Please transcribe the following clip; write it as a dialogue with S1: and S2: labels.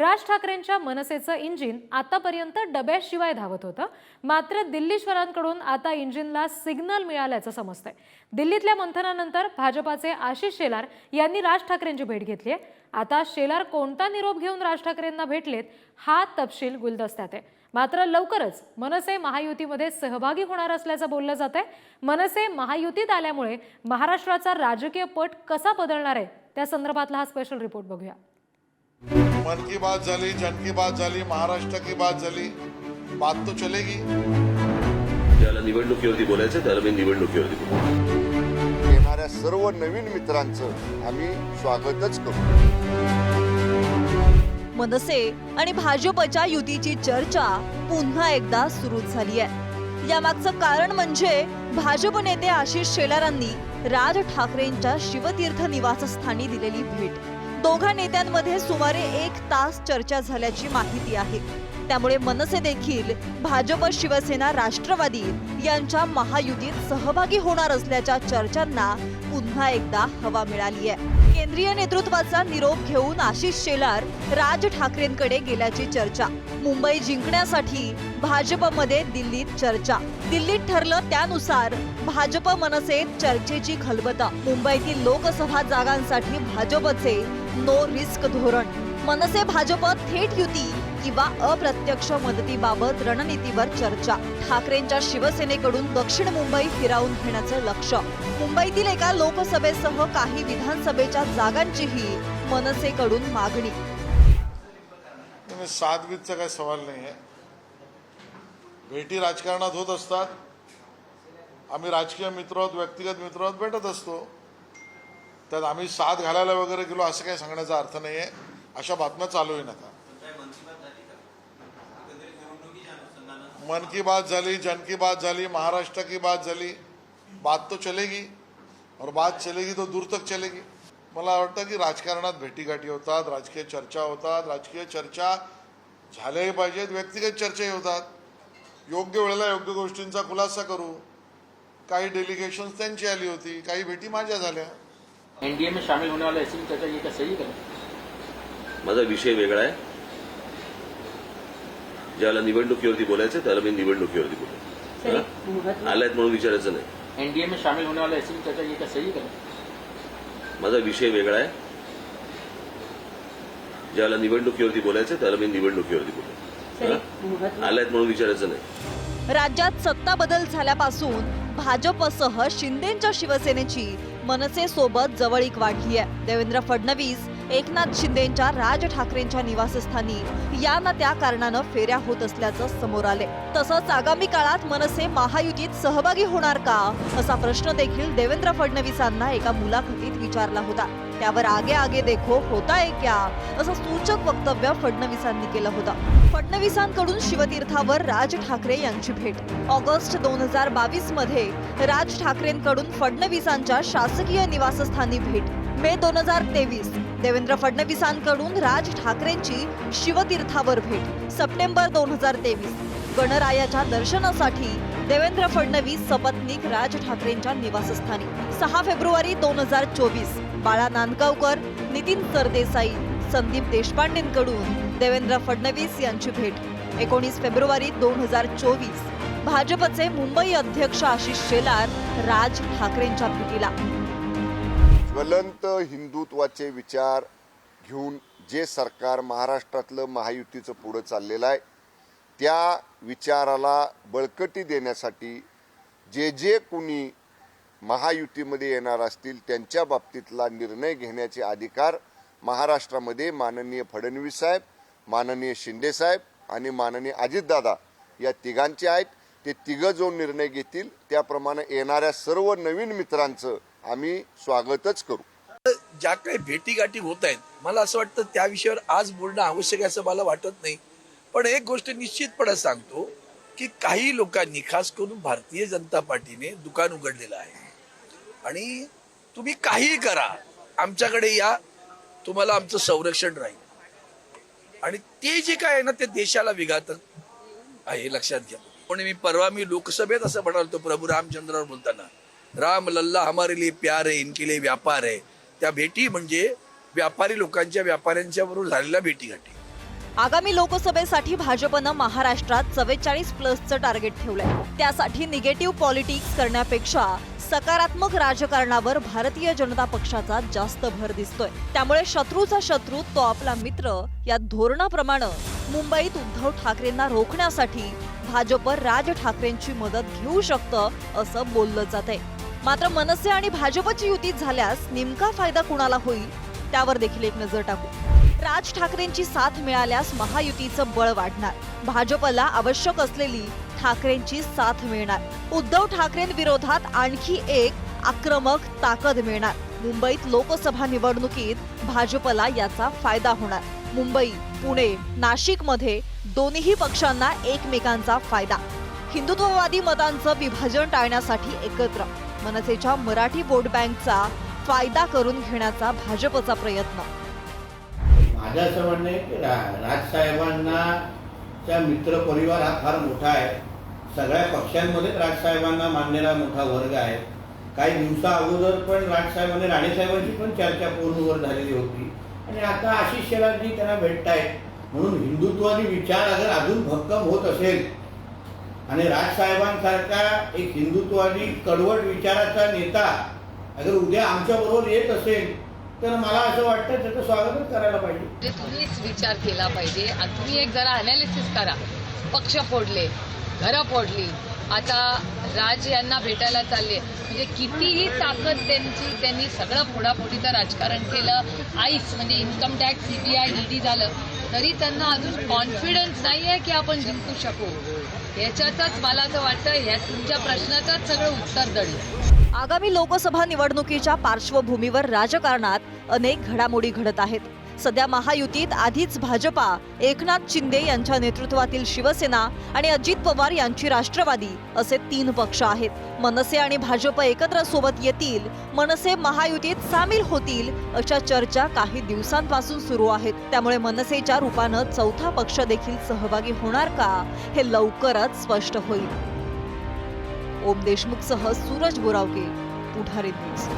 S1: राज ठाकरेंच्या मनसेचं इंजिन आतापर्यंत डब्याशिवाय धावत होतं. मात्र दिल्लीश्वरांकडून आता इंजिनला सिग्नल मिळाल्याचं समजतंय. दिल्लीतल्या मंथनानंतर भाजपाचे आशिष शेलार यांनी राज ठाकरेंची भेट घेतली आहे आता शेलार कोणता निरोप घेऊन राज ठाकरेंना भेटलेत हा तपशील गुलदस्त्यात आहे. मात्र लवकरच मनसे महायुतीमध्ये सहभागी होणार असल्याचं बोललं जात आहे मनसे महायुतीत आल्यामुळे महाराष्ट्राचा राजकीय पट कसा बदलणार आहे त्या संदर्भातला हा स्पेशल रिपोर्ट बघूया.
S2: मन की बात झाली जन की बात झाली महाराष्ट्र की बात झाली बात तो चलेगी.
S3: ज्याला निवडणुकीवरती बोलायचं त्याला मी निवडणुकीवरती बोलतो
S4: येणाऱ्या सर्व नवीन मित्रांचं आम्ही स्वागतच करू.
S5: मनसे आणि भाजपच्या युतीची चर्चा पुन्हा एकदा सुरू झाली आहे. यामागचं कारण म्हणजे भाजप नेते आशिष शेलारांनी राज ठाकरेंच्या शिवतीर्थ निवासस्थानी दिलेली भेट. दोघा नेत्यांमध्ये सुमारे एक तास चर्चा झाल्याची माहिती आहे. त्यामुळे मनसे देखील भाजप शिवसेना राष्ट्रवादी यांच्या महायुतीत सहभागी होणार असल्याच्या चर्चांना पुन्हा एकदा हवा मिळाली आहे. केंद्रीय नेतृत्वाचा निरोप घेऊन आशिष शेलार राज ठाकरेंकडे गेल्याची चर्चा. मुंबई जिंकण्यासाठी भाजपमध्ये दिल्लीत चर्चा. दिल्लीत ठरलं त्यानुसार भाजप मनसेत चर्चेची खलबता. मुंबईतील लोकसभा जागांसाठी भाजपचे नो रिस्क धोरण. मनसे भाजप थेट युती किंवा अप्रत्यक्ष मदतीबाबत रणनीतीवर चर्चा. ठाकरेंच्या शिवसेनेकडून दक्षिण मुंबई फिरावून घेण्याचं लक्ष. मुंबईतील एका लोकसभेसह काही विधानसभेच्या जागांचीही मनसेकडून मागणी.
S2: आणि काही सवाल नाही आहे. भेटी राजकारणात होत असतात. आम्ही राजकीय मित्र आहोत व्यक्तिगत मित्र आहोत भेटत असतो. त्यात आम्ही साथ घालायला वगैरे गेलो असं काही सांगण्याचा अर्थ नाही आहे अशा बातम्या चालूही नका मन की बात झाली जन की बात झाली महाराष्ट्र की बात झाली बात तो चलेगी. और बात चलेगी तो दूर तक चलेगी. मला वाटतं की राजकारणात भेटीगाठी होतात राजकीय चर्चा होतात राजकीय चर्चा झाल्याही पाहिजेत व्यक्तिगत चर्चाही होतात. योग्य वेळेला योग्य गोष्टींचा खुलासा करू. काही डेलिगेशन्स त्यांची आली होती काही भेटी माझ्या झाल्या.
S6: एनडीए में शामिल होने वाले ऐसी भी चर्चा ये क्या सही करें।
S3: माझा विषय वेगळा आहे. ज्याला निवडणुकीवरती बोलायचं त्याला मी निवडणुकीवरती बोलतो. आलायत म्हणून विचारायचं नाही.
S6: एनडीए में शामिल होने वाले ऐसी भी चर्चा ये क्या सही करें।
S3: माझा विषय वेगळा आहे. ज्याला निवडणुकीवरती बोलायचं त्याला मी निवडणुकीवरती बोलतो. आलायत म्हणून विचारायचं नाही.
S5: राज्यात सत्ता बदल झाल्यापासून भाजपसह शिंदेच्या शिवसेनेची मनसेसोबत जवळीक वाढली आहे. देवेंद्र फडणवीस एकनाथ शिंदेच्या राज ठाकरेंच्या निवासस्थानी. या ना त्या कारणानं फेऱ्या होत असल्याचं समोर आले तसंच आगामी काळात मनसे महायुतीत सहभागी होणार का? असा प्रश्न देखील देवेंद्र फडणवीसांना एका मुलाखतीत विचारला होता. त्यावर आगे आगे देखो होता है क्या? असं सूचक वक्तव्य फडणवीसांनी केलं होतं. फडणवीसांकडून शिवतीर्थावर राज ठाकरे यांची भेट. ऑगस्ट दोन हजार बावीसमध्ये राज ठाकरेंकडून फडणवीसांच्या शासकीय निवासस्थानी भेट. मे दोन हजार तेवीस देवेंद्र फडणवीसांकडून राज ठाकरेंची शिवतीर्थावर भेट. सप्टेंबर दोन हजार तेवीस गणरायाच्या दर्शनासाठी देवेंद्र फडणवीस सपत्नीक राज ठाकरेंच्या निवासस्थानी. सहा फेब्रुवारी दोन हजार चोवीस बाळा नांदगावकर नितीन सरदेसाई संदीप देशपांडेंकडून देवेंद्र फडणवीस यांची भेट. एकोणीस फेब्रुवारी दोन हजार चोवीस भाजपचे मुंबई अध्यक्ष आशिष शेलार राज ठाकरेंच्या भेटीला.
S4: ज्वलंत हिंदुत्वाचे विचार घेऊन जे सरकार महाराष्ट्रातलं महायुतीचं पुढं चाललेलं आहे त्या विचाराला बळकटी देण्यासाठी जे जे कुणी महायुतीमध्ये येणार असतील त्यांच्या बाबतीतला निर्णय घेण्याचे अधिकार महाराष्ट्रामध्ये माननीय फडणवीस साहेब माननीय शिंदे साहेब आणि माननीय अजितदादा या तिघांचे आहेत. ते तिघं जो निर्णय घेतील त्याप्रमाणे येणाऱ्या सर्व नवीन मित्रांचं आम्ही स्वागतच करू.
S7: ज्या काही भेटीगाठी होत आहेत मला असं वाटतं त्या विषयावर आज बोलणं आवश्यक आहे असं मला वाटत नाही. पण एक गोष्ट निश्चितपणे सांगतो की काही लोकांनी खास करून भारतीय जनता पार्टीने दुकान उघडलेलं आहे. आणि तुम्ही काहीही करा. आमच्याकडे या. तुम्हाला आमचं संरक्षण राहील. आणि ते जे काय आहे ना ते देशाला विघातक आहे लक्षात घ्या. पण मी परवा मी लोकसभेत असं म्हणाल तो प्रभू रामचंद्रावर बोलताना राम लल्ला हमारे लिए प्यार आहे इनके लिए व्यापार आहे त्या भेटी म्हणजे व्यापारी लोकांच्या व्यापाऱ्यांच्या बरोबर झालेल्या भेटीगाठी.
S5: आगामी लोकसभेसाठी भाजपनं महाराष्ट्रात चव्वेचाळीस प्लसचं टार्गेट ठेवलंय. त्यासाठी निगेटिव्ह पॉलिटिक्स करण्यापेक्षा सकारात्मक राजकारणावर भारतीय जनता पक्षाचा जास्त भर दिसतोय. त्यामुळे शत्रूचा शत्रू तो आपला मित्र या धोरणाप्रमाणे मुंबईत उद्धव ठाकरेंना रोखण्यासाठी भाजप राज ठाकरेंची मदत घेऊ शकतं असं बोललं जात मात्र मनसे आणि भाजपची युती झाल्यास नेमका फायदा कुणाला होईल? त्यावर देखील एक नजर टाकू. राज ठाकरेंची साथ मिळाल्यास महायुतीचं बळ वाढणार. भाजपला आवश्यक असलेली ठाकरेंची साथ मिळणार. उद्धव ठाकरेंविरोधात आणखी एक आक्रमक ताकद मिळणार. मुंबईत लोकसभा निवडणुकीत भाजपला याचा फायदा होणार. मुंबई पुणे नाशिकमध्ये दोन्ही पक्षांना एकमेकांचा फायदा. हिंदुत्ववादी मतांचं विभाजन टाळण्यासाठी एकत्र. मनसेच्या मराठी वोट बँकचा फायदा करून घेण्याचा भाजपचा प्रयत्न.
S8: माझ्या असं राजसाहेबांना मित्र परिवार हा फार मोठा आहे. सगळ्या पक्षांमध्येच राजसाहेबांना मानणारा मोठा वर्ग आहे. काही दिवसा अगोदर पण राजसाहेबांनी राणेसाहेबांची पण चर्चा पूर्णवर झालेली होती. आणि आता आशिष शेलारजी त्यांना भेटतायत. म्हणून हिंदुत्वादी विचार अगर अजून भक्कम होत असेल आणि राजसाहेबांसारखा एक हिंदुत्वादी कडवट विचाराचा नेता अगर उद्या आमच्याबरोबर येत असेल तर मला असं वाटतं त्याचं स्वागतच करायला पाहिजे.
S9: तुम्हीच विचार केला पाहिजे. तुम्ही एक जरा अनालिसिस करा. पक्ष फोडले. घरं फोडली. आता राज यांना भेटायला चालले म्हणजे कितीही ताकद त्यांची त्यांनी सगळं फोडाफोडीचं राजकारण केलं. आईस म्हणजे इन्कम टॅक्स सीबीआय ईडी झालं. तरी त्यांना अजून कॉन्फिडन्स नाही आहे की आपण जिंकू शकू. याच्यातच मला असं वाटतं या तुमच्या प्रश्नाचंच सगळं उत्तर दळलं
S5: आगामी लोकसभा निवडणुकीच्या पार्श्वभूमीवर राजकारणात अनेक घडामोडी घडत आहेत. सध्या महायुतीत आधीच भाजपा एकनाथ शिंदे यांच्या नेतृत्वातील शिवसेना आणि अजित पवार यांची राष्ट्रवादी असे तीन पक्ष आहेत. मनसे आणि भाजप एकत्र सोबत येतील मनसे महायुतीत सामील होतील अशा चर्चा काही दिवसांपासून सुरू आहेत. त्यामुळे मनसेच्या रूपानं चौथा पक्ष देखील सहभागी होणार का हे लवकरच स्पष्ट होईल. ओम देशमुखसह सूरज बोरावके पुढारी न्यूज.